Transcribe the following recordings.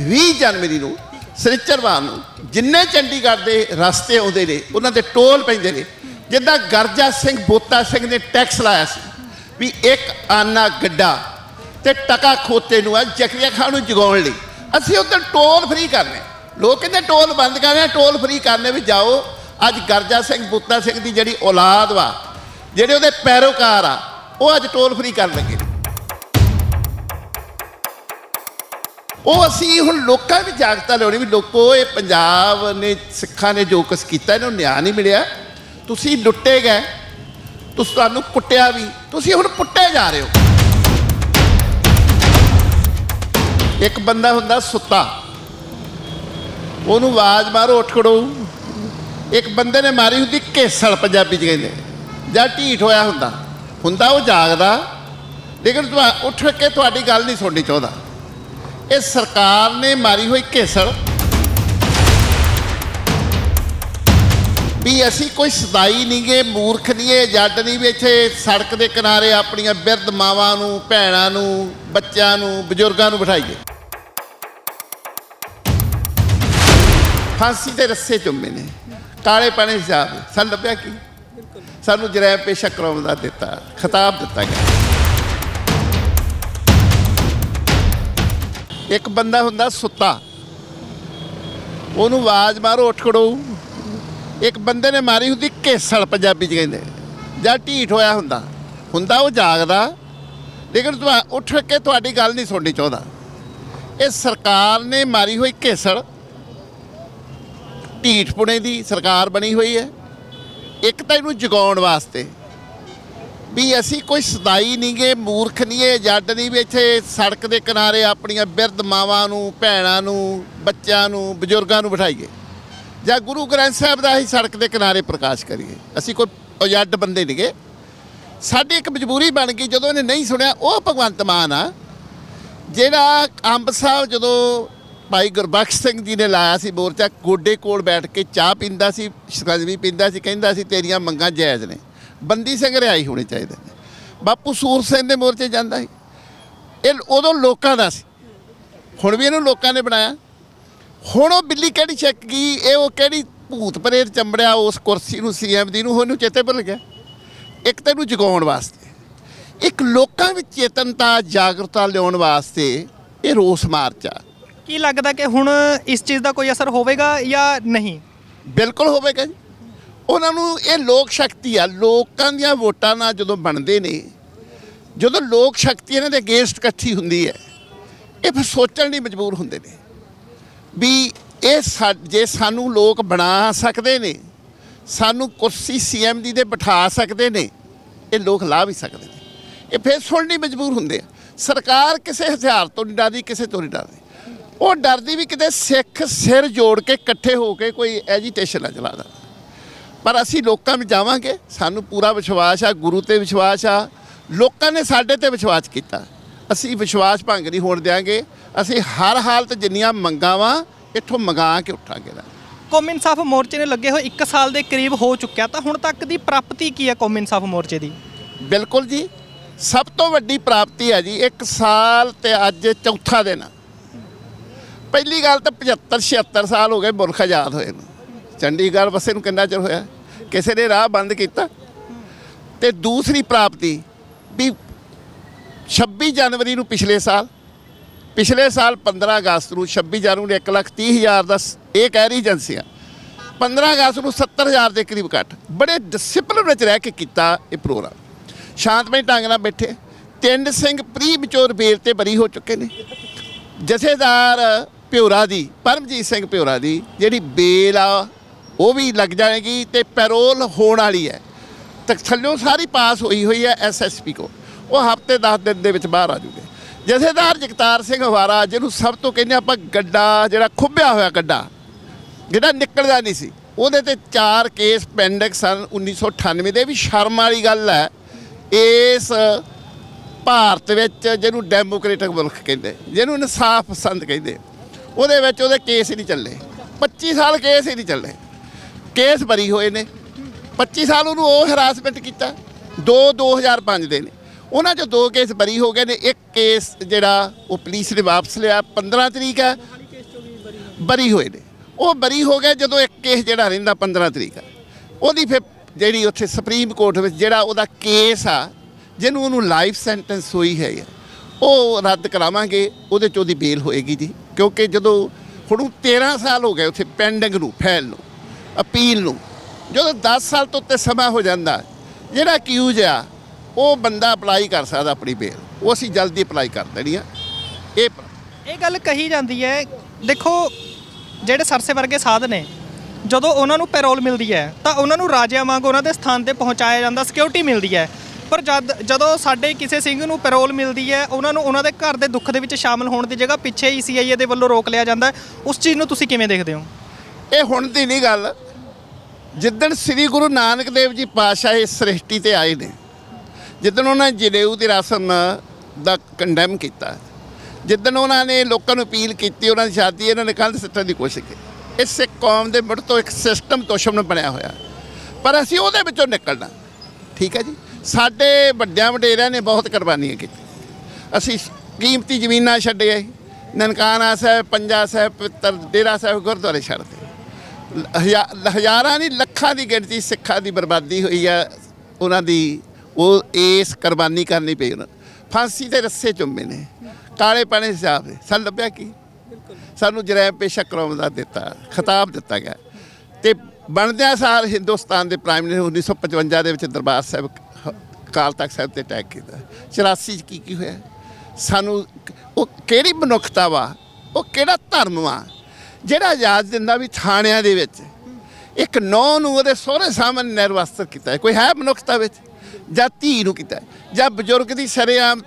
20 ਜਨਵਰੀ ਨੂੰ ਸ੍ਰਿਚਰਵਾਰ ਨੂੰ, ਜਿੰਨੇ ਚੰਡੀਗੜ੍ਹ ਦੇ ਰਸਤੇ ਆਉਂਦੇ ਨੇ, ਉਹਨਾਂ ਦੇ ਟੋਲ ਪੈਂਦੇ ਨੇ। ਜਿੱਦਾਂ ਗਰਜਾ ਸਿੰਘ ਬੋਤਾ ਸਿੰਘ ਨੇ ਟੈਕਸ ਲਾਇਆ ਸੀ ਵੀ ਇੱਕ ਆਨਾ ਗੱਡਾ ਤੇ ਟਕਾ ਖੋਤੇ ਨੂੰ ਆ ਜ਼ਕਰੀਆ ਖਾਨ ਨੂੰ ਜਗਾਉਣ ਲਈ। ਅਸੀਂ ਉੱਧਰ ਟੋਲ ਫ੍ਰੀ ਕਰਨੇ ਲੋਕ ਕਹਿੰਦੇ ਟੋਲ ਬੰਦ ਕਰਨੇ ਟੋਲ ਫ੍ਰੀ ਕਰਨੇ ਵੀ ਜਾਓ। ਅੱਜ ਗਰਜਾ ਸਿੰਘ ਬੋਤਾ ਸਿੰਘ ਦੀ ਜਿਹੜੀ ਔਲਾਦ ਵਾ, ਜਿਹੜੇ ਉਹਦੇ ਪੈਰੋਕਾਰ ਆ, ਉਹ ਅੱਜ ਟੋਲ ਫ੍ਰੀ ਕਰਨ ਲੱਗੇ। ਉਹ ਅਸੀਂ ਹੁਣ ਲੋਕਾਂ ਵਿੱਚ ਜਾਗਤਾ ਲਿਆਉਣੀ ਵੀ ਲੋਕੋ, ਇਹ ਪੰਜਾਬ ਨੇ, ਸਿੱਖਾਂ ਨੇ ਜੋ ਕੁਛ ਕੀਤਾ, ਇਹਨੂੰ ਨਿਆਂ ਨਹੀਂ ਮਿਲਿਆ। ਤੁਸੀਂ ਲੁੱਟੇ ਗਏ। ਤੁਸੀਂ ਤੁਹਾਨੂੰ ਕੁੱਟਿਆ ਵੀ। ਤੁਸੀਂ ਹੁਣ ਪੁੱਟੇ ਜਾ ਰਹੇ ਹੋ। ਇੱਕ ਬੰਦਾ ਹੁੰਦਾ ਸੁੱਤਾ। ਉਹਨੂੰ ਆਵਾਜ਼ ਮਾਰੋ, ਉੱਠ ਖੜੋ। ਇੱਕ ਬੰਦੇ ਨੇ ਮਾਰੀ ਹੁੰਦੀ ਘੇਸਲ, ਪੰਜਾਬੀ ਚ ਕਹਿੰਦੇ। ਜਾਂ ਢੀਠ ਹੋਇਆ ਹੁੰਦਾ। ਹੁੰਦਾ ਉਹ ਜਾਗਦਾ। ਲੇਕਿਨ ਉੱਠ ਕੇ ਤੁਹਾਡੀ ਗੱਲ ਨਹੀਂ ਸੁਣਨੀ ਚਾਹੁੰਦਾ। ਇਹ ਸਰਕਾਰ ਨੇ ਮਾਰੀ ਹੋਈ ਘੇਸਲ ਵੀ ਅਸੀਂ ਕੋਈ ਸਦਾਈ ਨਹੀਂਗੇ, ਮੂਰਖ ਨਹੀਂਗੇ, ਜੱਟ ਨਹੀਂ ਵੀ ਇੱਥੇ ਸੜਕ ਦੇ ਕਿਨਾਰੇ ਆਪਣੀਆਂ ਬਿਰਧ ਮਾਵਾਂ ਨੂੰ, ਭੈਣਾਂ ਨੂੰ, ਬੱਚਿਆਂ ਨੂੰ, ਬਜ਼ੁਰਗਾਂ ਨੂੰ ਬਿਠਾਈਏ। ਫਾਂਸੀ ਦੇ ਰੱਸੇ ਚੁੰਮੇ ਨੇ। ਕਾਲੇ ਪਾਣੀ ਹਿਸਾਬ ਸਾਨੂੰ ਲੱਭਿਆ ਕੀ? ਸਾਨੂੰ ਜਰੈਬ ਪੇਸ਼ਾ ਕਰਾਉਣ ਦਾ ਦਿੱਤਾ, ਖਿਤਾਬ ਦਿੱਤਾ ਗਿਆ। ਇੱਕ ਬੰਦਾ ਹੁੰਦਾ ਸੁੱਤਾ। ਉਹਨੂੰ ਆਵਾਜ਼ ਮਾਰੋ, ਉੱਠ ਖੜੋ। ਇੱਕ ਬੰਦੇ ਨੇ ਮਾਰੀ ਹੁੰਦੀ ਘੇਸਲ, ਪੰਜਾਬੀ ਚ ਕਹਿੰਦੇ। ਜਾਂ ਢੀਠ ਹੋਇਆ ਹੁੰਦਾ। ਹੁੰਦਾ ਉਹ ਜਾਗਦਾ। ਲੇਕਿਨ ਤੁਹਾ, ਉੱਠ ਕੇ ਤੁਹਾਡੀ ਗੱਲ ਨਹੀਂ ਸੁਣਨੀ ਚਾਹੁੰਦਾ। ਇਹ ਸਰਕਾਰ ਨੇ ਮਾਰੀ ਹੋਈ ਘੇਸੜ ਢੀਠ ਪੁਣੇ ਦੀ ਸਰਕਾਰ ਬਣੀ ਹੋਈ ਹੈ। ਇੱਕ ਤਾਂ ਇਹਨੂੰ ਜਗਾਉਣ ਵਾਸਤੇ। ਵੀ ਅਸੀਂ ਕੋਈ ਸਦਾਈ ਨਹੀਂਗੇ ਮੂਰਖ ਨਹੀਂਗੇ ਜੱਟ ਨਹੀਂ ਵੀ ਇੱਥੇ ਸੜਕ ਦੇ ਕਿਨਾਰੇ ਆਪਣੀਆਂ ਬਿਰਧ ਮਾਵਾਂ ਨੂੰ, ਭੈਣਾਂ ਨੂੰ, ਬੱਚਿਆਂ ਨੂੰ, ਬਜ਼ੁਰਗਾਂ ਨੂੰ ਬਿਠਾਈਏ। ਜਾਂ ਗੁਰੂ ਗ੍ਰੰਥ ਸਾਹਿਬ ਦਾ ਹੀ ਸੜਕ ਦੇ ਕਿਨਾਰੇ ਪ੍ਰਕਾਸ਼ ਕਰੀਏ। ਅਸੀਂ ਕੋਈ ਜੱਟ ਬੰਦੇ ਨਹੀਂਗੇ ਸਾਡੀ ਇੱਕ ਮਜਬੂਰੀ ਬਣ ਗਈ, ਜਦੋਂ ਇਹਨੇ ਨਹੀਂ ਸੁਣਿਆ, ਉਹ ਭਗਵੰਤ ਮਾਨ ਆ, ਜਿਹੜਾ ਅੰਬ ਸਾਹਿਬ ਜਦੋਂ ਭਾਈ ਗੁਰਬਖਸ਼ ਸਿੰਘ ਜੀ ਨੇ ਲਾਇਆ ਸੀ ਮੋਰਚਾ, ਗੋਡੇ ਕੋਲ ਬੈਠ ਕੇ ਚਾਹ ਪੀਂਦਾ ਸੀ ਸ਼ਿਕੰਜਵੀ ਪੀਂਦਾ ਸੀ, ਕਹਿੰਦਾ ਸੀ, ਤੇਰੀਆਂ ਮੰਗਾਂ ਜਾਇਜ਼ ਨੇ। ਬੰਦੀ ਸਿੰਘ ਰਿਹਾਈ ਹੋਣੇ ਚਾਹੀਦੇ ਨੇ। ਬਾਪੂ ਸੂਰ ਸਿੰਘ ਦੇ ਮੋਰਚੇ ਜਾਂਦਾ ਸੀ। ਇਹ ਉਦੋਂ ਲੋਕਾਂ ਦਾ ਸੀ। ਹੁਣ ਵੀ ਇਹਨੂੰ ਲੋਕਾਂ ਨੇ ਬਣਾਇਆ। ਹੁਣ ਉਹ ਬਿੱਲੀ ਕਿਹੜੀ ਚੱਕ ਗਈ ਇਹ ਉਹ ਕਿਹੜੀ ਭੂਤ ਪ੍ਰੇਤ ਚੰਬੜਿਆ ਉਸ ਕੁਰਸੀ ਨੂੰ ਸੀਐਮ ਦੀ ਨੂੰ ਉਹਨੂੰ ਚੇਤੇ ਭੁੱਲ ਗਿਆ। ਇੱਕ ਤੈਨੂੰ ਜਗਾਉਣ ਵਾਸਤੇ। ਇੱਕ ਲੋਕਾਂ ਵਿੱਚ ਚੇਤਨਤਾ ਜਾਗਰੂਕਤਾ ਲਿਆਉਣ ਵਾਸਤੇ ਇਹ ਰੋਸ ਮਾਰਚ ਆ। ਕੀ ਲੱਗਦਾ ਕਿ ਹੁਣ ਇਸ ਚੀਜ਼ ਦਾ ਕੋਈ ਅਸਰ ਹੋਵੇਗਾ ਜਾਂ ਨਹੀਂ? ਬਿਲਕੁਲ ਹੋਵੇਗਾ ਜੀ। ਉਹਨਾਂ ਨੂੰ ਇਹ ਲੋਕ ਸ਼ਕਤੀ ਆ, ਲੋਕਾਂ ਦੀਆਂ ਵੋਟਾਂ ਨਾਲ ਜਦੋਂ ਬਣਦੇ ਨੇ, ਜਦੋਂ ਲੋਕ ਸ਼ਕਤੀ ਇਹਨਾਂ ਦੇ ਅਗੇਂਸਟ ਇਕੱਠੀ ਹੁੰਦੀ ਹੈ, ਇਹ ਫਿਰ ਸੋਚਣ ਲਈ ਮਜਬੂਰ ਹੁੰਦੇ ਨੇ ਵੀ ਇਹ ਸਾ- ਜੇ ਸਾਨੂੰ ਲੋਕ ਬਣਾ ਸਕਦੇ ਨੇ, ਸਾਨੂੰ ਕੁਰਸੀ ਸੀਐਮ ਦੀ ਦੇ ਬਿਠਾ ਸਕਦੇ ਨੇ, ਇਹ ਲੋਕ ਲਾ ਵੀ ਸਕਦੇ ਨੇ। ਇਹ ਫਿਰ ਸੁਣਨ ਲਈ ਮਜਬੂਰ ਹੁੰਦੇ ਆ। ਸਰਕਾਰ ਕਿਸੇ ਹਥਿਆਰ ਤੋਂ ਨਹੀਂ ਡਰਦੀ, ਕਿਸੇ ਤੋਂ ਨਹੀਂ ਡਰਦੀ। ਉਹ ਡਰਦੀ ਵੀ ਕਿਤੇ ਸਿੱਖ ਸਿਰ ਜੋੜ ਕੇ ਇਕੱਠੇ ਹੋ ਕੇ ਕੋਈ ਐਜੀਟੇਸ਼ਨ ਨਾ ਚਲਾਦਾ ਪਰ ਅਸੀਂ ਲੋਕਾਂ ਵਿੱਚ ਜਾਵਾਂਗੇ। ਸਾਨੂੰ ਪੂਰਾ ਵਿਸ਼ਵਾਸ ਆ ਗੁਰੂ ਤੇ ਵਿਸ਼ਵਾਸ ਆ। ਲੋਕਾਂ ਨੇ ਸਾਡੇ ਤੇ ਵਿਸ਼ਵਾਸ ਕੀਤਾ। ਅਸੀਂ ਵਿਸ਼ਵਾਸ ਭੰਗ ਨਹੀਂ ਹੋਣ ਦਿਆਂਗੇ। ਅਸੀਂ ਹਰ ਹਾਲਤ ਜਿੰਨੀਆਂ ਮੰਗਾਂ ਵਾ ਇੱਥੋਂ ਮੰਗਾ ਕੇ ਉੱਠਾਂਗੇ ਦਾ ਕੌਮੀ ਇਨਸਾਫ ਮੋਰਚੇ ਨੇ ਲੱਗੇ ਹੋਏ 1 ਸਾਲ ਦੇ ਕਰੀਬ ਹੋ ਚੁੱਕਿਆ ਤਾਂ ਹੁਣ ਤੱਕ ਦੀ ਪ੍ਰਾਪਤੀ ਕੀ ਹੈ ਕੌਮੀ ਇਨਸਾਫ ਮੋਰਚੇ ਦੀ? ਬਿਲਕੁਲ ਜੀ। ਸਭ ਤੋਂ ਵੱਡੀ ਪ੍ਰਾਪਤੀ ਹੈ ਜੀ ਇੱਕ ਸਾਲ ਤੇ ਅੱਜ ਚੌਥਾ ਦਿਨ। ਪਹਿਲੀ ਗੱਲ ਤਾਂ 75 76 ਸਾਲ ਹੋ ਗਏ ਮੁਲਕ ਆਜ਼ਾਦ ਹੋਏ ਨੂੰ। ਚੰਡੀਗੜ੍ਹ ਵਸੇ ਨੂੰ ਕਿੰਨਾ ਚਿਰ ਹੋਇਆ? ਕਿਸੇ ਨੇ ਰਾਹ ਬੰਦ ਕੀਤਾ? ਤੇ ਦੂਸਰੀ ਪ੍ਰਾਪਤੀ ਵੀ 26 ਜਨਵਰੀ ਨੂੰ ਪਿਛਲੇ ਸਾਲ ਪਿਛਲੇ ਸਾਲ 15 ਅਗਸਤ ਨੂੰ 26 ਜਨਵਰੀ ਨੂੰ 1 ਲੱਖ 30 ਹਜ਼ਾਰ ਦਾ ਇਹ ਕਹਿ ਰਹੀ ਏਜੰਸੀਆਂ 15 ਅਗਸਤ ਨੂੰ 70 ਹਜ਼ਾਰ ਦੇ ਕਰੀਬ ਘੱਟ। ਬੜੇ ਡਿਸਪਲਿਨ ਵਿੱਚ ਰਹਿ ਕੇ ਕੀਤਾ ਇਹ ਪ੍ਰੋਗਰਾਮ। ਸ਼ਾਂਤਮਈ ਢੰਗ ਨਾਲ ਬੈਠੇ, ਤਿੰਨ ਸਿੰਘ ਪ੍ਰੀ ਵਿਚੋਰ ਬੇਲ ਤੇ ਬਰੀ ਹੋ ਚੁੱਕੇ ਨੇ। ਜਥੇਦਾਰ ਪਿਉਰਾ ਦੀ, ਪਰਮਜੀਤ ਸਿੰਘ ਪਿਉਰਾ ਦੀ ਜਿਹੜੀ ਬੇਲ ਆ ਉਹ ਵੀ ਲੱਗ ਜਾਏਗੀ ਤੇ ਪੈਰੋਲ ਹੋਣ ਵਾਲੀ ਹੈ। ਤੇ ਸਾਰੀ ਪਾਸ ਹੋਈ ਹੋਈ ਹੈ ਐਸਐਸਪੀ ਕੋ ਉਹ ਹਫ਼ਤੇ 10 ਦਿਨ ਦੇ ਵਿੱਚ ਬਾਹਰ ਆ ਜੂਗੇ। ਜਥੇਦਾਰ ਜਗਤਾਰ ਸਿੰਘ ਹਵਾਰਾ ਜਿਹਨੂੰ ਸਭ ਤੋਂ ਕਹਿੰਦੇ ਆਪਾਂ ਗੱਡਾ, ਜਿਹੜਾ ਖੁੱਬਿਆ ਹੋਇਆ ਗੱਡਾ ਜਿਹੜਾ ਨਿਕਲਦਾ ਨਹੀਂ ਸੀ, ਉਹਦੇ ਤੇ ਚਾਰ ਕੇਸ ਪੈਂਡਿੰਗ ਸਨ 1998 ਦੇ। ਵੀ ਸ਼ਰਮ ਵਾਲੀ ਗੱਲ ਹੈ। ਇਸ ਭਾਰਤ ਵਿੱਚ ਜਿਹਨੂੰ ਡੈਮੋਕ੍ਰੈਟਿਕ ਮੁਲਕ ਕਹਿੰਦੇ, ਜਿਹਨੂੰ ਇਨਸਾਫ ਪਸੰਦ ਕਹਿੰਦੇ, ਉਹਦੇ ਵਿੱਚ ਉਹਦੇ ਕੇਸ ਹੀ ਨਹੀਂ ਚੱਲੇ। 25 ਸਾਲ ਕੇਸ ਹੀ ਨਹੀਂ ਚੱਲੇ। ਕੇਸ ਬਰੀ ਹੋਏ ਨੇ। 25 ਸਾਲ ਉਹਨੂੰ ਉਹ ਹਰਾਸਮੈਂਟ ਕੀਤਾ। ਦੋ 2005 ਦੇ ਨੇ। ਉਹਨਾਂ ਚੋਂ ਦੋ ਕੇਸ ਬਰੀ ਹੋ ਗਏ ਨੇ। ਇੱਕ ਕੇਸ ਜਿਹੜਾ ਉਹ ਪੁਲਿਸ ਨੇ ਵਾਪਸ ਲਿਆ 15 ਤਰੀਕ ਹੈ। ਬਰੀ ਹੋਏ ਨੇ। ਉਹ ਬਰੀ ਹੋ ਗਏ ਜਦੋਂ ਇੱਕ ਕੇਸ ਜਿਹੜਾ ਰਹਿੰਦਾ 15 ਤਰੀਕ ਆ ਉਹਦੀ ਫਿਰ ਜਿਹੜੀ ਉੱਥੇ ਸੁਪਰੀਮ ਕੋਰਟ ਵਿੱਚ ਜਿਹੜਾ ਉਹਦਾ ਕੇਸ ਆ, ਜਿਹਨੂੰ ਉਹਨੂੰ ਲਾਈਫ ਸੈਂਟੈਂਸ ਹੋਈ ਹੈ, ਉਹ ਰੱਦ ਕਰਾਵਾਂਗੇ। ਉਹਦੇ ਚ ਉਹਦੀ ਬੇਲ ਹੋਏਗੀ ਜੀ। ਕਿਉਂਕਿ ਜਦੋਂ, ਹੁਣ ਉਹ 13 ਸਾਲ ਹੋ ਗਏ ਉੱਥੇ ਪੈਂਡਿੰਗ ਨੂੰ ਫੈਲ ਨੂੰ। ਅਪੀਲ ਨੂੰ। ਜਦੋਂ 10 ਸਾਲ ਤੋਂ ਉੱਤੇ ਸਮਾਂ ਹੋ ਜਾਂਦਾ ਜਿਹੜਾ ਅਕਿਊਜ਼ ਆ ਉਹ ਬੰਦਾ ਅਪਲਾਈ ਕਰ ਸਕਦਾ ਆਪਣੀ ਬੇਲ ਉਹ ਅਸੀਂ ਜਲਦੀ ਅਪਲਾਈ ਕਰ ਦੇਣੀ ਆ। ਇਹ ਇਹ ਗੱਲ ਕਹੀ ਜਾਂਦੀ ਹੈ ਦੇਖੋ ਜਿਹੜੇ ਸਰਸੇ ਵਰਗੇ ਸਾਧ ਨੇ ਜਦੋਂ ਉਹਨਾਂ ਨੂੰ ਪੈਰੋਲ ਮਿਲਦੀ ਹੈ ਤਾਂ ਉਹਨਾਂ ਨੂੰ ਰਾਜਿਆਂ ਵਾਂਗ ਉਹਨਾਂ ਦੇ ਸਥਾਨ ਤੇ ਪਹੁੰਚਾਇਆ ਜਾਂਦਾ ਸਿਕਿਉਰਿਟੀ ਮਿਲਦੀ ਹੈ। ਪਰ ਜਦ ਜਦੋਂ ਸਾਡੇ ਕਿਸੇ ਸਿੰਘ ਨੂੰ ਪੈਰੋਲ ਮਿਲਦੀ ਹੈ ਉਹਨਾਂ ਨੂੰ ਉਹਨਾਂ ਦੇ ਘਰ ਦੇ ਦੁੱਖ ਦੇ ਵਿੱਚ ਸ਼ਾਮਲ ਹੋਣ ਦੀ ਜਗ੍ਹਾ ਪਿੱਛੇ ਹੀ ਸੀਆਈਏ ਦੇ ਵੱਲੋਂ ਰੋਕ ਲਿਆ ਜਾਂਦਾ। ਉਸ ਚੀਜ਼ ਨੂੰ ਤੁਸੀਂ ਕਿਵੇਂ ਦੇਖਦੇ ਹੋ? ਇਹ ਹੁਣ ਦੀ ਨਹੀਂ ਗੱਲ। ਜਿੱਦਣ ਸ੍ਰੀ ਗੁਰੂ ਨਾਨਕ ਦੇਵ ਜੀ ਪਾਤਸ਼ਾਹ ਇਸ ਸ੍ਰਿਸ਼ਟੀ ਤੇ ਆਏ ਨੇ, ਜਿੱਦਣ ਉਹਨਾਂ ਨੇ ਜਨੇਊ ਦੀ ਰਸਮ ਦਾ ਕੰਡੈਮ ਕੀਤਾ, ਜਿੱਦਣ ਉਹਨਾਂ ਨੇ ਲੋਕਾਂ ਨੂੰ ਅਪੀਲ ਕੀਤੀ, ਉਹਨਾਂ ਦੀ ਸ਼ਾਦੀ, ਇਹਨਾਂ ਨੇ ਕੰਧ ਸਿੱਟਣ ਦੀ ਕੋਸ਼ਿਸ਼ ਕੀਤੀ। ਇਸ ਸਿੱਖ ਕੌਮ ਦੇ ਮੁੱਢ ਤੋਂ ਇੱਕ ਸਿਸਟਮ ਦੁਸ਼ਮਣ ਬਣਿਆ ਹੋਇਆ। ਪਰ ਅਸੀਂ ਉਹਦੇ ਵਿੱਚੋਂ ਨਿਕਲਣਾ। ਠੀਕ ਹੈ ਜੀ? ਸਾਡੇ ਵੱਡਿਆਂ ਵਡੇਰਿਆਂ ਨੇ ਬਹੁਤ ਕੁਰਬਾਨੀਆਂ ਕੀਤੀਆਂ। ਅਸੀਂ ਕੀਮਤੀ ਜ਼ਮੀਨਾਂ ਛੱਡੀਆਂ ਨਨਕਾਣਾ ਸਾਹਿਬ, ਪੰਜਾ ਸਾਹਿਬ, ਪਵਿੱਤਰ ਡੇਰਾ ਸਾਹਿਬ, ਗੁਰਦੁਆਰੇ ਛੱਡਦੇ ਹਜ਼ਾ- ਹਜ਼ਾਰਾਂ ਨਹੀਂ, ਲੱਖਾਂ ਦੀ ਗਿਣਤੀ, ਸਿੱਖਾਂ ਦੀ ਬਰਬਾਦੀ ਹੋਈ ਆ, ਉਹਨਾਂ ਦੀ, ਉਹ ਇਸ ਕੁਰਬਾਨੀ ਕਰਨੀ ਪਈ ਉਹਨਾਂ ਨੂੰ। ਫਾਂਸੀ ਦੇ ਰੱਸੇ ਚੁੰਮੇ ਨੇ। ਕਾਲੇ ਪਾਣੇ ਸਾਹਿਬ ਨੇ ਸਾਨੂੰ ਲੱਭਿਆ ਕੀ? ਸਾਨੂੰ ਜਰੈਬ ਪੇਸ਼ਾ ਕਰਾਉਣ ਦਾ ਦਿੱਤਾ, ਖਿਤਾਬ ਦਿੱਤਾ ਗਿਆ। ਤੇ ਬਣਦਿਆਂ ਸਾਰ ਹਿੰਦੁਸਤਾਨ ਦੇ ਪ੍ਰਾਈਮ ਮਿਨਿਸਟਰ 1955 ਦੇ ਵਿੱਚ ਦਰਬਾਰ ਸਾਹਿਬ ਹ- ਅਕਾਲ ਤਖਤ ਸਾਹਿਬ ਤੇ ਅਟੈਕ ਕੀਤਾ। 84 ਚ ਕੀ ਕੀ ਹੋਇਆ? ਸਾਨੂੰ ਉਹ ਕਿਹੜੀ ਮਨੁੱਖਤਾ ਵਾ? ਉਹ ਕਿਹੜਾ ਧਰਮ ਵਾ? ਜਿਹੜਾ ਇਜਾਜ਼ਤ ਦਿੰਦਾ ਵੀ ਥਾਣਿਆਂ ਦੇ ਵਿੱਚ, ਇੱਕ ਨੌ ਨੂੰ ਉਹਦੇ ਸਹੁਰੇ ਸਾਹਮਣੇ ਨਿਰਵਸਤਰ ਕੀਤਾ ਕੋਈ ਹੈ ਮਨੁੱਖਤਾ ਵਿੱਚ? ਜਾਂ ਧੀ ਨੂੰ ਕੀਤਾ ਜਾਂ ਬਜ਼ੁਰਗ ਦੀ ਸ਼ਰੇਆਮ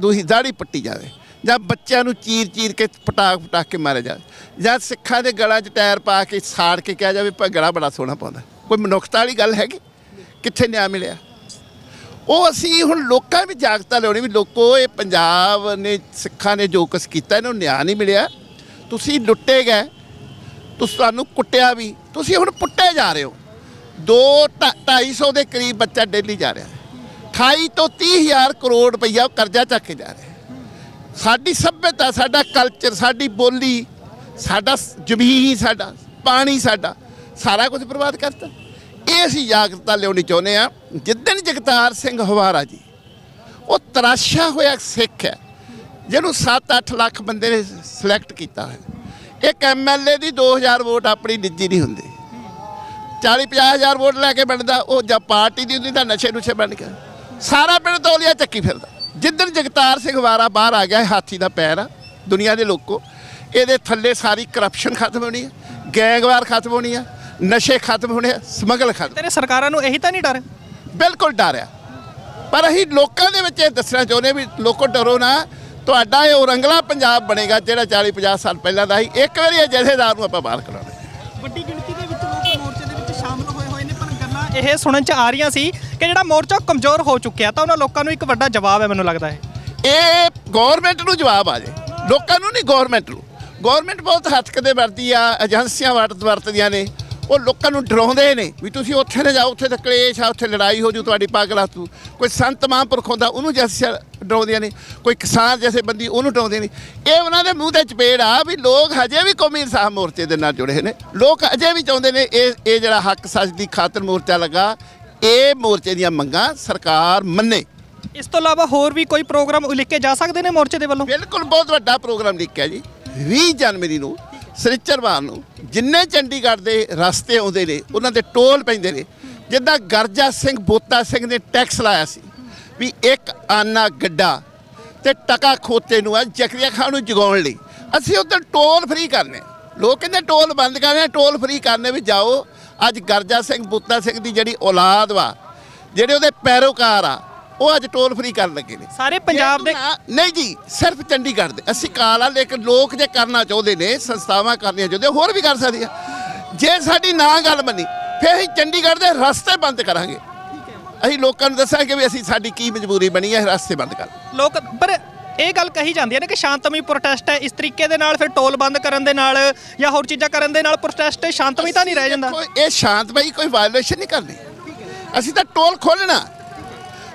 ਦੂਹੀ ਦਾੜੀ ਪੱਟੀ ਜਾਵੇ? ਜਾਂ ਬੱਚਿਆਂ ਨੂੰ ਚੀਰ ਚੀਰ ਕੇ ਪਟਾਕ ਪਟਾਕ ਕੇ ਮਾਰਿਆ ਜਾਵੇ? ਜਾਂ ਸਿੱਖਾਂ ਦੇ ਗਲਾਂ 'ਚ ਟਾਇਰ ਪਾ ਕੇ ਸਾੜ ਕੇ ਕਿਹਾ ਜਾਵੇ, ਭਾ, ਗਲਾ ਬੜਾ ਸੋਹਣਾ ਪਾਉਂਦਾ ਕੋਈ ਮਨੁੱਖਤਾ ਵਾਲੀ ਗੱਲ ਹੈਗੀ? ਕਿੱਥੇ ਨਿਆਂ ਮਿਲਿਆ? ਉਹ ਅਸੀਂ ਹੁਣ ਲੋਕਾਂ ਵਿੱਚ ਜਾਗਤਾ ਲਿਆਉਣੀ ਵੀ ਲੋਕੋ, ਇਹ ਪੰਜਾਬ ਨੇ, ਸਿੱਖਾਂ ਨੇ ਜੋ ਕੁਛ ਕੀਤਾ, ਇਹਨੂੰ ਨਿਆਂ ਨਹੀਂ ਮਿਲਿਆ। ਤੁਸੀਂ ਲੁੱਟੇ ਗਏ, ਤੁਸੀਂ, ਤੁਹਾਨੂੰ ਕੁੱਟਿਆ ਵੀ, ਤੁਸੀਂ ਹੁਣ ਪੁੱਟੇ ਜਾ ਰਹੇ ਹੋ। 2 250 ਦੇ ਕਰੀਬ ਬੱਚਾ ਡੇਲੀ ਜਾ ਰਿਹਾ। ਹੈ 28 ਤੋਂ 30 ਹਜ਼ਾਰ ਕਰੋੜ ਰੁਪਈਆ ਕਰਜ਼ਾ ਚੱਕ ਕੇ ਜਾ ਰਿਹਾ। ਸਾਡੀ ਸੱਭਿਅਤਾ, ਸਾਡਾ ਕਲਚਰ ਸਾਡੀ ਬੋਲੀ, ਸਾਡਾ ਸ- ਜ਼ਮੀਨ ਸਾਡਾ, ਪਾਣੀ ਸਾਡਾ, ਸਾਰਾ ਕੁਝ ਬਰਬਾਦ ਕਰਤਾ। ਇਹ ਅਸੀਂ ਜਾਗਰਤਾ ਲਿਆਉਣੀ ਚਾਹੁੰਦੇ ਆ ਜਿੱਦਣ ਜਗਤਾਰ ਸਿੰਘ ਹਵਾਰਾ ਜੀ, ਉਹ ਤਰਾਸ਼ਾ ਹੋਇਆ ਸਿੱਖ ਹੈ। ਜਿਹਨੂੰ 7-8 ਲੱਖ ਬੰਦੇ ਨੇ ਸਿਲੈਕਟ ਕੀਤਾ ਹੈ ਇੱਕ ਐਮਐਲਏ ਦੀ 2000 ਵੋਟ ਆਪਣੀ ਨਿੱਜੀ ਨਹੀਂ ਹੁੰਦੀ। 40-50 ਹਜ਼ਾਰ ਵੋਟ ਲੈ ਕੇ ਬਣਦਾ ਉਹ ਜਾਂ ਪਾਰਟੀ ਦੀ ਹੁੰਦੀ ਤਾਂ ਨਸ਼ੇ ਨੁਸ਼ੇ ਬਣ ਗਿਆ ਸਾਰਾ ਪਿੰਡ ਤੌਲੀਆ ਚੱਕੀ ਫਿਰਦਾ। ਜਿੱਦਣ ਜਗਤਾਰ ਸਿੰਘ ਵਾਰਾ ਬਾਹਰ ਆ ਗਿਆ ਹਾਥੀ ਦਾ ਪੈਰ ਆ ਦੁਨੀਆ ਦੇ ਲੋਕੋ। ਇਹਦੇ ਥੱਲੇ ਸਾਰੀ ਕਰਪਸ਼ਨ ਖਤਮ ਹੋਣੀ ਹੈ ਗੈਂਗਵਾਰ ਖਤਮ ਹੋਣੀ ਹੈ ਨਸ਼ੇ ਖਤਮ ਹੋਣੇ ਆ ਸਮਗਲ ਖਤਮ। ਤੇਰੇ ਸਰਕਾਰਾਂ ਨੂੰ ਇਹੀ ਤਾਂ ਨਹੀਂ ਡਰ? ਬਿਲਕੁਲ ਡਰਿਆ ਪਰ ਅਸੀਂ ਲੋਕਾਂ ਦੇ ਵਿੱਚ ਇਹ ਦੱਸਣਾ ਚਾਹੁੰਦੇ ਵੀ ਲੋਕੋ ਡਰੋ ਨਾ। ਤੁਹਾਡਾ ਇਹ ਔਰੰਗਲਾ ਪੰਜਾਬ ਬਣੇਗਾ ਜਿਹੜਾ 40 50 ਸਾਲ ਪਹਿਲਾਂ ਦਾ ਸੀ। ਇੱਕ ਵਾਰੀ ਇਹ ਜਥੇਦਾਰ ਨੂੰ ਆਪਾਂ ਬਾਹਰ ਕਰਾਉਣਾ ਵੱਡੀ ਗਿਣਤੀ ਦੇ ਵਿੱਚ ਲੋਕ ਮੋਰਚੇ ਦੇ ਵਿੱਚ ਸ਼ਾਮਲ ਹੋਏ ਹੋਏ ਨੇ ਪਰ ਗੱਲਾਂ ਇਹ ਸੁਣਨ ਚ ਆ ਰਹੀਆਂ ਸੀ ਕਿ ਜਿਹੜਾ ਮੋਰਚਾ ਕਮਜ਼ੋਰ ਹੋ ਚੁੱਕਿਆ ਤਾਂ ਉਹਨਾਂ ਲੋਕਾਂ ਨੂੰ ਇੱਕ ਵੱਡਾ ਜਵਾਬ ਹੈ ਮੈਨੂੰ ਲੱਗਦਾ ਹੈ। ਇਹ ਗਵਰਨਮੈਂਟ ਨੂੰ ਜਵਾਬ ਆ ਜੇ। ਲੋਕਾਂ ਨੂੰ ਨਹੀਂ ਗਵਰਨਮੈਂਟ ਨੂੰ। ਗਵਰਨਮੈਂਟ ਬਹੁਤ ਹੱਥਕਦੇ ਵਰਤੀ ਆ ਏਜੰਸੀਆਂ ਵਰਤ ਵਰਤਦੀਆਂ ਨੇ। ਉਹ ਲੋਕਾਂ ਨੂੰ ਡਰਾਉਂਦੇ ਨੇ ਵੀ ਤੁਸੀਂ ਉੱਥੇ ਨਾ ਜਾਓ ਉੱਥੇ ਤਾਂ ਕਲੇਸ਼ ਆ ਉੱਥੇ ਲੜਾਈ ਹੋ ਜੂ ਤੁਹਾਡੀ ਪਾਗਲਾ ਤੂੰ। ਕੋਈ ਸੰਤ ਮਹਾਂਪੁਰਖ ਹੁੰਦਾ ਉਹਨੂੰ ਜੈਸੇ ਡਰਾਉਂਦੀਆਂ ਨੇ ਕੋਈ ਕਿਸਾਨ ਜੈਸੇ ਬੰਦੀ ਉਹਨੂੰ ਡਰਾਉਂਦੇ ਨੇ ਇਹ ਉਹਨਾਂ ਦੇ ਮੂੰਹ ਤੇ ਚਪੇੜ ਆ ਵੀ ਲੋਕ ਹਜੇ ਵੀ ਕੌਮੀ ਇਨਸਾਫ ਮੋਰਚੇ ਦੇ ਨਾਲ ਜੁੜੇ ਨੇ। ਲੋਕ ਅਜੇ ਵੀ ਚਾਹੁੰਦੇ ਨੇ ਇਹ ਇਹ ਜਿਹੜਾ ਹੱਕ ਸੱਚ ਦੀ ਖਾਤਰ ਮੋਰਚਾ ਲੱਗਾ ਇਹ ਮੋਰਚੇ ਦੀਆਂ ਮੰਗਾਂ ਸਰਕਾਰ ਮੰਨੇ। ਇਸ ਤੋਂ ਇਲਾਵਾ ਹੋਰ ਵੀ ਕੋਈ ਪ੍ਰੋਗਰਾਮ ਉਲੀਕੇ ਜਾ ਸਕਦੇ ਨੇ ਮੋਰਚੇ ਦੇ ਵੱਲੋਂ? ਬਿਲਕੁਲ ਬਹੁਤ ਵੱਡਾ ਪ੍ਰੋਗਰਾਮ ਲਿਖਿਆ ਜੀ। 20 ਜਨਵਰੀ ਨੂੰ ਸ੍ਰਿਚਰਵਾਰ ਨੂੰ ਜਿੰਨੇ ਚੰਡੀਗੜ੍ਹ ਦੇ ਰਸਤੇ ਆਉਂਦੇ ਨੇ ਉਹਨਾਂ ਦੇ ਟੋਲ ਪੈਂਦੇ ਨੇ। ਜਿੱਦਾਂ ਗਰਜਾ ਸਿੰਘ ਬੋਤਾ ਸਿੰਘ ਨੇ ਟੈਕਸ ਲਾਇਆ ਸੀ। ਵੀ ਇੱਕ ਆਨਾ ਗੱਡਾ ਤੇ ਟਕਾ ਖੋਤੇ ਨੂੰ ਆ ਜ਼ਕਰੀਆ ਖਾਨ ਨੂੰ ਜਗਾਉਣ ਲਈ। ਅਸੀਂ ਉਧਰ ਟੋਲ ਫ੍ਰੀ ਕਰਨੇ। ਲੋਕ ਕਹਿੰਦੇ ਟੋਲ ਬੰਦ ਕਰਨੇ ਟੋਲ ਫ੍ਰੀ ਕਰਨੇ ਵੀ ਜਾਓ। ਅੱਜ ਗਰਜਾ ਸਿੰਘ ਬੋਤਾ ਸਿੰਘ ਦੀ ਜਿਹੜੀ ਔਲਾਦ ਵਾ ਜਿਹੜੇ ਉਹਦੇ ਪੈਰੋਕਾਰ ਆ ਉਹ ਅੱਜ ਟੋਲ ਫ੍ਰੀ ਕਰਨ ਲੱਗੇ ਨੇ। ਸਾਰੇ ਪੰਜਾਬ ਦੇ ਨਹੀਂ ਜੀ ਸਿਰਫ ਚੰਡੀਗੜ੍ਹ ਦੇ। ਅਸੀਂ ਕਾਲ ਆ ਲੇਕਿਨ ਲੋਕ ਜੇ ਕਰਨਾ ਚਾਹੁੰਦੇ ਨੇ ਸੰਸਥਾਵਾਂ ਕਰਨੀਆਂ ਚਾਹੁੰਦੇ ਹੋਰ ਵੀ ਕਰ ਸਕਦੀਆਂ। ਜੇ ਸਾਡੀ ਨਾ ਗੱਲ ਮੰਨੀ ਫਿਰ ਅਸੀਂ ਚੰਡੀਗੜ੍ਹ ਦੇ ਰਸਤੇ ਬੰਦ ਕਰਾਂਗੇ। ਅਸੀਂ ਲੋਕਾਂ ਨੂੰ ਦੱਸਾਂਗੇ ਵੀ ਅਸੀਂ ਸਾਡੀ ਕੀ ਮਜਬੂਰੀ ਬਣੀ ਹੈ ਰਸਤੇ ਬੰਦ ਕਰ। ਲੋਕ ਪਰ ਇਹ ਗੱਲ ਕਹੀ ਜਾਂਦੀ ਹੈ ਨਾ ਕਿ ਸ਼ਾਂਤਮਈ ਪ੍ਰੋਟੈਸਟ ਹੈ ਇਸ ਤਰੀਕੇ ਦੇ ਨਾਲ ਫਿਰ ਟੋਲ ਬੰਦ ਕਰਨ ਦੇ ਨਾਲ ਜਾਂ ਹੋਰ ਚੀਜ਼ਾਂ ਕਰਨ ਦੇ ਨਾਲ ਪ੍ਰੋਟੈਸਟ ਸ਼ਾਂਤਮਈ ਤਾਂ ਨਹੀਂ ਰਹਿ ਜਾਂਦਾ। ਦੇਖੋ, ਇਹ ਸ਼ਾਂਤਮਈ ਕੋਈ ਵਾਇਓਲੇਸ਼ਨ ਨਹੀਂ ਕਰਨੀ। ਅਸੀਂ ਤਾਂ ਟੋਲ ਖੋਲਣਾ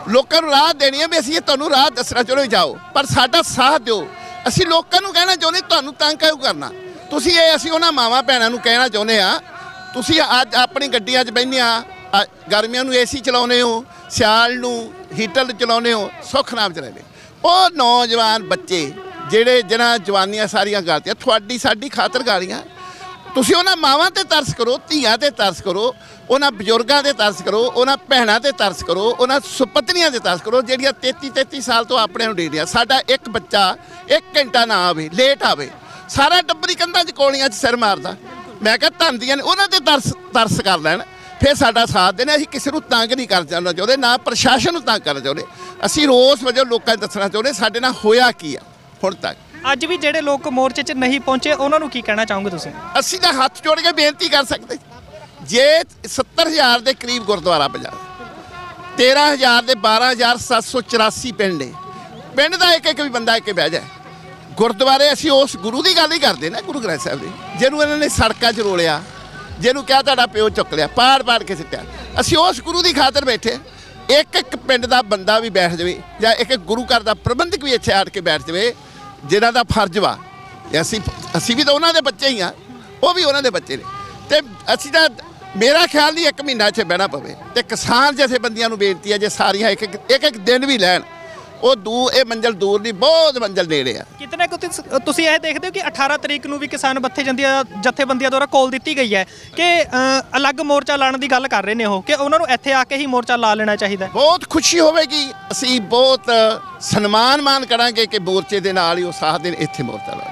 ਲੋਕਾਂ ਨੂੰ ਰਾਹ ਦੇਣੀ ਹੈ ਵੀ ਅਸੀਂ ਇਹ ਤੁਹਾਨੂੰ ਰਾਹ ਦੱਸਣਾ ਚਾਹੁੰਦੇ ਜਾਓ। ਪਰ ਸਾਡਾ ਸਾਥ ਦਿਓ। ਅਸੀਂ ਲੋਕਾਂ ਨੂੰ ਕਹਿਣਾ ਚਾਹੁੰਦੇ ਤੁਹਾਨੂੰ ਤੰਗ ਕਿਉਂ ਕਰਨਾ? ਤੁਸੀਂ ਇਹ ਅਸੀਂ ਉਹਨਾਂ ਮਾਵਾਂ ਭੈਣਾਂ ਨੂੰ ਕਹਿਣਾ ਚਾਹੁੰਦੇ ਆ ਤੁਸੀਂ ਅੱਜ ਆਪਣੀ ਗੱਡੀਆਂ 'ਚ ਬਹਿੰਦੇ ਆ ਗਰਮੀਆਂ ਨੂੰ ਏਸੀ ਚਲਾਉਂਦੇ ਹੋ, ਸਿਆਲ ਨੂੰ ਹੀਟਰ ਚਲਾਉਂਦੇ ਹੋ, ਸੁੱਖ ਨਾਮ ਚ ਰਹਿੰਦੇ ਉਹ ਨੌਜਵਾਨ ਬੱਚੇ ਜਿਹੜੇ ਜਿਹਨਾਂ ਜਵਾਨੀਆਂ ਸਾਰੀਆਂ ਗਾਲਤੀਆਂ, ਤੁਹਾਡੀ ਸਾਡੀ ਖਾਤਰ ਗਾਲੀਆਂ। ਤੁਸੀਂ ਉਹਨਾਂ ਮਾਵਾਂ ਤੇ ਤਰਸ ਕਰੋ, ਧੀਆਂ ਤੇ ਤਰਸ ਕਰੋ, ਉਹਨਾਂ ਬਜ਼ੁਰਗਾਂ ਤੇ ਤਰਸ ਕਰੋ, ਉਹਨਾਂ ਭੈਣਾਂ ਤੇ ਤਰਸ ਕਰੋ, ਉਹਨਾਂ ਸੁਪਤਨੀਆਂ ਤੇ ਤਰਸ ਕਰੋ, ਜਿਹੜੀਆਂ 33 33 ਸਾਲ ਤੋਂ ਆਪਣੇ ਨੂੰ ਡੇੜੀਆਂ ਸਾਡਾ ਇੱਕ ਬੱਚਾ 1 ਘੰਟਾ ਨਾ ਆਵੇ ਲੇਟ ਆਵੇ। ਸਾਰਾ ਟੱਬਰੀ ਕੰਧਾਂ 'ਚ ਕੋਲੀਆਂ 'ਚ ਸਿਰ ਮਾਰਦਾ। ਮੈਂ ਕਿਹਾ, ਧੰਦੀਆਂ ਨੇ ਉਹਨਾਂ ਤੇ ਤਰਸ ਤਰਸ ਕਰ ਲੈਣ। ਫਿਰ ਸਾਡਾ ਸਾਥ ਦੇਣਾ ਅਸੀਂ ਕਿਸੇ ਨੂੰ ਤੰਗ ਨਹੀਂ ਕਰ ਜਾਣਾ ਚਾਹੁੰਦੇ ਨਾ ਪ੍ਰਸ਼ਾਸਨ ਨੂੰ ਤੰਗ ਕਰਨਾ ਚਾਹੁੰਦੇ। ਅਸੀਂ ਰੋਸ ਵਜੋਂ ਲੋਕਾਂ ਨੂੰ ਦੱਸਣਾ ਚਾਹੁੰਦੇ ਸਾਡੇ ਨਾਲ ਹੋਇਆ ਕੀ ਆ ਹੁਣ ਤੱਕ। ਅੱਜ ਵੀ ਜਿਹੜੇ ਲੋਕ ਮੋਰਚੇ 'ਚ ਨਹੀਂ ਪਹੁੰਚੇ ਉਹਨਾਂ ਨੂੰ ਕੀ ਕਹਿਣਾ ਚਾਹੋਗੇ ਤੁਸੀਂ? ਅਸੀਂ ਤਾਂ ਹੱਥ ਜੋੜ ਕੇ ਬੇਨਤੀ ਕਰ ਸਕਦੇ। ਜੇ 70000 ਦੇ ਕਰੀਬ ਗੁਰਦੁਆਰਾ ਪੰਜਾਬ 13000 ਦੇ 12784 ਪਿੰਡ ਨੇ ਪਿੰਡ ਦਾ ਇੱਕ ਇੱਕ ਵੀ ਬੰਦਾ ਇੱਕ ਬਹਿ ਜਾਏ। ਗੁਰਦੁਆਰੇ ਅਸੀਂ ਉਸ ਗੁਰੂ ਦੀ ਗੱਲ ਹੀ ਕਰਦੇ ਨਾ ਗੁਰੂ ਗ੍ਰੰਥ ਸਾਹਿਬ ਦੀ ਜਿਹਨੂੰ ਇਹਨਾਂ ਨੇ ਸੜਕਾਂ 'ਚ ਰੋਲਿਆ। ਜਿਹਨੂੰ ਕਿਹਾ ਤੁਹਾਡਾ ਪਿਓ ਚੁੱਕ ਲਿਆ, ਪਾੜ ਪਾੜ ਕੇ ਸਿੱਟਿਆ। ਅਸੀਂ ਉਸ ਗੁਰੂ ਦੀ ਖਾਤਰ ਬੈਠੇ ਇੱਕ ਇੱਕ ਪਿੰਡ ਦਾ ਬੰਦਾ ਵੀ ਬੈਠ ਜਾਵੇ ਜਾਂ ਇੱਕ ਇੱਕ ਗੁਰੂ ਘਰ ਦਾ ਪ੍ਰਬੰਧਕ ਵੀ ਇੱਥੇ ਆੜ ਕੇ ਬੈਠ ਜਾਵੇ, ਜਿਹਨਾਂ ਦਾ ਫਰਜ਼ ਵਾ। ਅਸੀਂ ਅਸੀਂ ਵੀ ਤਾਂ ਉਹਨਾਂ ਦੇ ਬੱਚੇ ਹੀ ਆ। ਉਹ ਵੀ ਉਹਨਾਂ ਦੇ ਬੱਚੇ ਨੇ। ਤੇ ਅਸੀਂ ਤਾਂ, ਮੇਰਾ ਖਿਆਲ ਨਹੀਂ ਇੱਕ ਮਹੀਨਾ ਇੱਥੇ ਬਹਿਣਾ ਪਵੇ। ਤੇ ਕਿਸਾਨ ਜਥੇਬੰਦੀਆਂ ਨੂੰ ਬੇਨਤੀ ਹੈ ਜੇ ਸਾਰੀਆਂ ਇੱਕ ਇੱਕ ਇੱਕ ਦਿਨ ਵੀ ਲੈਣ ਉਹ ਦੂਰ ਇਹ ਮੰਜ਼ਲ ਦੂਰ ਨਹੀਂ ਬਹੁਤ ਮੰਜ਼ਲ ਨੇੜੇ ਆ। ਕਿਤਨੇ ਕੁ ਤੁਸ- ਤੁਸੀਂ ਇਹ ਦੇਖਦੇ ਹੋ ਕਿ 18 ਤਰੀਕ ਨੂੰ ਵੀ ਕਿਸਾਨ ਬੱਥੇ ਜੰਦੀਆਂ ਜਥੇਬੰਦੀਆਂ ਦੁਆਰਾ ਕਾਲ ਦਿੱਤੀ ਗਈ ਹੈ ਕਿ ਅ, ਅਲੱਗ ਮੋਰਚਾ ਲਾਉਣ ਦੀ ਗੱਲ ਕਰ ਰਹੇ ਨੇ ਉਹ ਕਿ ਉਹਨਾਂ ਨੂੰ ਇੱਥੇ ਆ ਕੇ ਹੀ ਮੋਰਚਾ ਲਾ ਲੈਣਾ ਚਾਹੀਦਾ ਹੈ? ਬਹੁਤ ਖੁਸ਼ੀ ਹੋਵੇਗੀ। ਅਸੀਂ ਬਹੁਤ ਸਨਮਾਨ ਮਾਨ ਕਰਾਂਗੇ ਕਿ ਮੋਰਚੇ ਦੇ ਨਾਲ ਹੀ ਉਹ ਸਾਥ ਦੇਣ ਇੱਥੇ ਮੋਰਚਾ ਲਾ